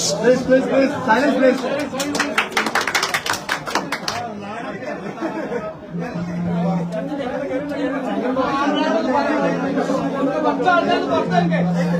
Please, please, please. Silence, please. അല്ല നിങ്ങൾ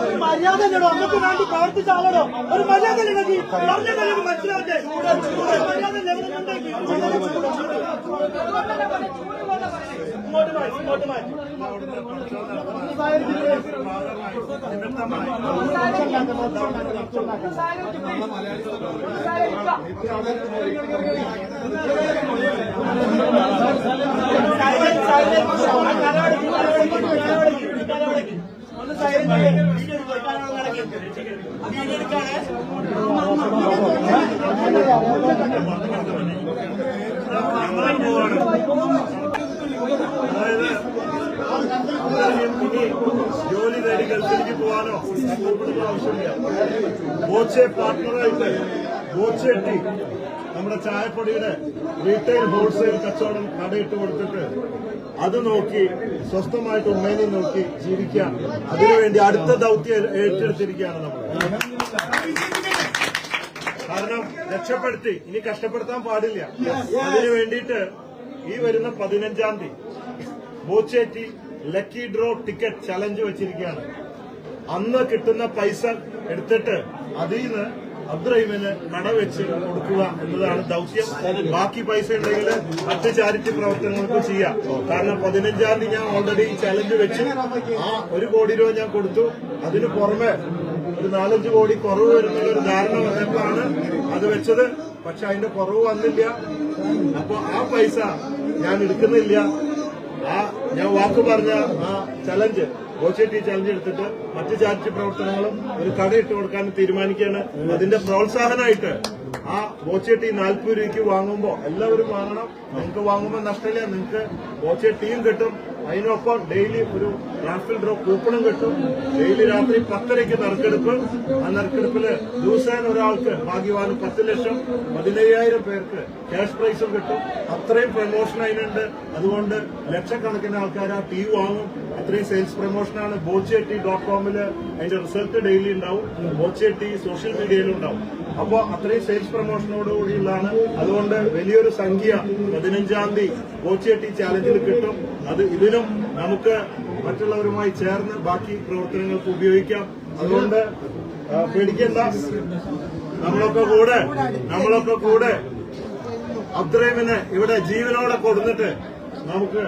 ഒരു മര്യാദ ഇല്ലടോ നമുക്ക് വേണ്ടി പ്രവർത്തിച്ച ആളടോ ഒരു മര്യാദ ഇല്ലെങ്കിൽ പറഞ്ഞ കാര്യം മനസ്സിലാവട്ടെ ഒരു മര്യാദ ഇല്ല, ഇവിടെ കൊണ്ടേക്ക്. ഇങ്ങോട്ട് മാറ്റി ഇങ്ങോട്ട് മാറ്റി. ഒന്ന് സൈലന്റ് വീഡിയോ എടുക്കുക കരവടക്കി അതായത് ഇനി ജോലി നേടി ഗൾഫിലേക്ക് പോകാനോ ആവശ്യമില്ല ബോച്ചെ പാർട്ട്ണറായിട്ട് ബോച്ചെ ടീ നമ്മുടെ ചായപ്പൊടിയുടെ റീറ്റെയിൽ ഹോൾസെയിൽ കച്ചവടം കടയിട്ട് കൊടുത്തിട്ട് അത് നോക്കി സ്വസ്ഥമായിട്ട് ഉമ്മേനെ നോക്കി ജീവിക്കാൻ അതിനുവേണ്ടി അടുത്ത ദൗത്യം ഏറ്റെടുത്തിരിക്കുകയാണ് നമ്മൾ കാരണം രക്ഷപ്പെടുത്തി ഇനി കഷ്ടപ്പെടുത്താൻ പാടില്ല അതിനു വേണ്ടിയിട്ട് ഈ വരുന്ന പതിനഞ്ചാം തീയതി Boche tea lucky draw ticket challenge വെച്ചിരിക്കുകയാണ്. അന്ന് കിട്ടുന്ന പൈസ എടുത്തിട്ട് അതിൽ നിന്ന് അബ്ദുറഹിമിന് കട വെച്ച് കൊടുക്കുക എന്നതാണ് ദൗത്യം. ബാക്കി പൈസ ഉണ്ടെങ്കിൽ മറ്റ് ചാരിറ്റി പ്രവർത്തനങ്ങൾക്ക് ചെയ്യാം. കാരണം പതിനഞ്ചാം തീയതി ഞാൻ ഓൾറെഡി ചലഞ്ച് വെച്ചു. ആ ഒരു കോടി രൂപ ഞാൻ കൊടുത്തു. അതിന് പുറമെ ഒരു നാലഞ്ച് കോടി കുറവ് വരുന്നുള്ള ഒരു ധാരണ വന്നപ്പോഴാണ് അത് വെച്ചത്. പക്ഷെ അതിന്റെ കുറവ് വന്നില്ല. അപ്പൊ ആ പൈസ ഞാൻ എടുക്കുന്നില്ല. ആ ഞാൻ വാക്ക് പറഞ്ഞ ആ ചലഞ്ച് ബോച്ചേറ്റി ചലഞ്ച് എടുത്തിട്ട് മറ്റ് ചാരിറ്റി പ്രവർത്തനങ്ങളും ഒരു കട ഇട്ട് കൊടുക്കാൻ തീരുമാനിക്കുകയാണ്. അതിന്റെ പ്രോത്സാഹനമായിട്ട് ആ ബോച്ചട്ടി നാൽപ്പത് രൂപയ്ക്ക് വാങ്ങുമ്പോ എല്ലാവരും വാങ്ങണം. നിങ്ങൾക്ക് വാങ്ങുമ്പോൾ നഷ്ടമില്ല. നിങ്ങൾക്ക് ബോച്ചട്ടിയും കിട്ടും. അതിനൊപ്പം ഡെയിലി ഒരു റാഫിൽ ഡ്രോ കൂപ്പണും കിട്ടും. ഡെയിലി രാത്രി പത്തരയ്ക്ക് നറുക്കെടുപ്പ്. ആ നറുക്കെടുപ്പിൽ ദിവസേന ഒരാൾക്ക് ഭാഗ്യവാന് പത്ത് ലക്ഷം പതിനയ്യായിരം പേർക്ക് ക്യാഷ് പ്രൈസും കിട്ടും. അത്രയും പ്രമോഷൻ അതിനുണ്ട്. അതുകൊണ്ട് ലക്ഷക്കണക്കിന് ആൾക്കാർ ആ ടീ വാങ്ങും. അത്രയും സെയിൽസ് പ്രൊമോഷനാണ് ബോച്ചേട്ടി ഡോട്ട് കോമിൽ അതിന്റെ റിസൾട്ട് ഡെയിലി ഉണ്ടാവും. ബോച്ചേട്ടി സോഷ്യൽ മീഡിയയിലും ഉണ്ടാവും. അപ്പോൾ അത്രയും സെയിൽസ് പ്രൊമോഷനോടുകൂടിയുള്ളതാണ് അതുകൊണ്ട് വലിയൊരു സംഖ്യ പതിനഞ്ചാം തീയതി കോച്ചിയട്ടി ചാലഞ്ചിൽ കിട്ടും. അത് ഇതിലും നമുക്ക് മറ്റുള്ളവരുമായി ചേർന്ന് ബാക്കി പ്രവർത്തനങ്ങൾക്ക് ഉപയോഗിക്കാം. അതുകൊണ്ട് പേടിക്കേണ്ട. നമ്മളൊക്കെ കൂടെ നമ്മളൊക്കെ കൂടെ അബ്ദുറഹിമിനെ ഇവിടെ ജീവനോടെ കൊടുത്തിട്ട് നമുക്ക്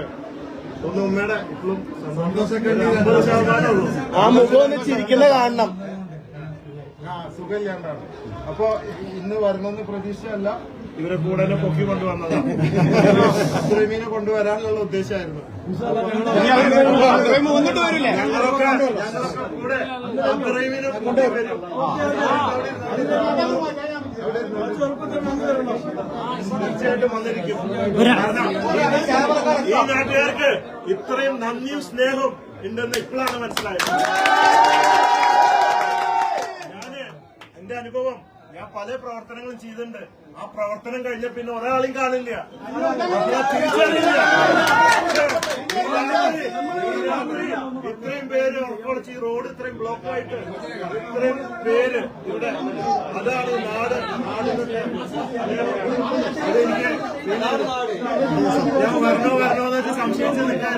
ഒന്ന് ഉമ്മയുടെ ഇപ്പോഴും ഉള്ളൂ. ആ മുഖം ഒന്ന് ചിരിക്കുന്ന കാണണം സുഖമില്ലാണ്ടാണ്. അപ്പൊ ഇന്ന് വരണമെന്ന് പ്രതീക്ഷയല്ല. ഇവരെ കൂടെ പൊക്കി കൊണ്ടുവന്നതാണ് അബ്ദുറഹീമിനെ കൊണ്ടുവരാനുള്ള ഉദ്ദേശമായിരുന്നു. തീർച്ചയായിട്ടും വന്നിരിക്കും. ഈ നാട്ടുകാർക്ക് ഇത്രയും നന്ദിയും സ്നേഹവും ഉണ്ടെന്ന് ഇപ്പോഴാണ് മനസ്സിലായത്. അനുഭവം. ഞാൻ പല പ്രവർത്തനങ്ങളും ചെയ്തിട്ടുണ്ട്. ആ പ്രവർത്തനം കഴിഞ്ഞ പിന്നെ ഒരാളെയും കാണില്ല. ഇത്രയും പേര് ഉറക്കൊളിച്ച് ഈ റോഡ് ഇത്രയും ബ്ലോക്ക് ആയിട്ട് ഇത്രയും പേര് ഇവിടെ അതാണ് നാട്. നാടിന്റെ ഞാൻ വരണോ വരണോ എന്ന് വെച്ച് സംശയിച്ച് നിൽക്കാൻ.